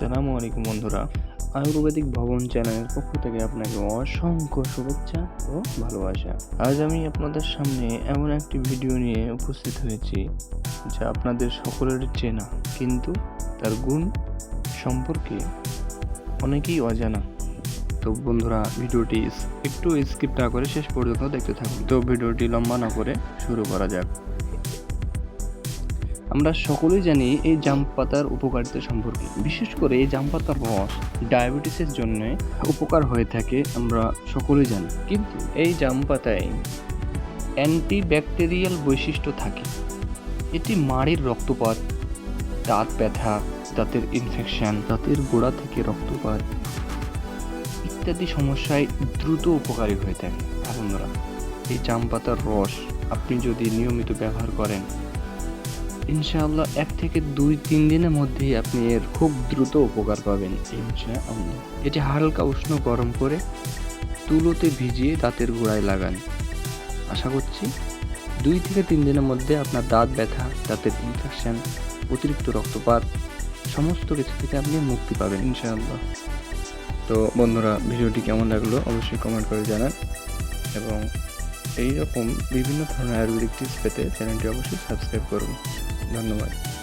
আসসালামু আলাইকুম বন্ধুরা। আয়ুর্বেদিক ভবন চ্যানেলের পক্ষ থেকে আপনাকে অসংখ্য শুভেচ্ছা ও ভালোবাসা। আজ আমি আপনাদের সামনে এমন একটি ভিডিও নিয়ে উপস্থিত হয়েছি, যা আপনাদের সকলের চেনা, কিন্তু তার গুণ সম্পর্কে অনেকেই অজানা। তো বন্ধুরা, ভিডিওটি একটু স্কিপ না করে শেষ পর্যন্ত দেখতে থাকুন। তো ভিডিওটি লম্বা না করে শুরু করা যাক। আমরা সকলেই জানি এই জাম পাতার উপকারিতা সম্পর্কে। বিশেষ করে এই জাম পাতার রস ডায়াবেটিসের জন্য উপকার হয়ে থাকে, আমরা সকলেই জানি। কিন্তু এই জাম পাতায় অ্যান্টিব্যাকটেরিয়াল বৈশিষ্ট্য থাকে। এটি মাড়ির রক্তপাত, দাঁত ব্যথা, দাঁতের ইনফেকশন দাঁতের গোড়া থেকে রক্তপাত ইত্যাদি সমস্যায় দ্রুত উপকারী হয়ে থাকে। আর বন্ধুরা, এই জাম পাতার রস আপনি যদি নিয়মিত ব্যবহার করেন ইনশাআল্লাহ এক থেকে দুই, তিন দিনের মধ্যেই আপনি এর খুব দ্রুত উপকার পাবেন। ইনশাআল্লাহ। এটি হালকা উষ্ণ গরম করে তুলোতে ভিজিয়ে দাঁতের গোড়ায় লাগান। আশা করছি দুই থেকে তিন দিনের মধ্যে আপনার দাঁত ব্যথা, দাঁতের ইনফেকশন অতিরিক্ত রক্তপাত, সমস্ত কিছু থেকে আপনি মুক্তি পাবেন ইনশাআল্লাহ। তো বন্ধুরা, ভিডিওটি কেমন লাগল অবশ্যই কমেন্ট করে জানান এবং এই রকম বিভিন্ন ধরনের আয়ুর্বেদিক টিপস পেতে চ্যানেলটি অবশ্যই সাবস্ক্রাইব করুন। धन्यवाद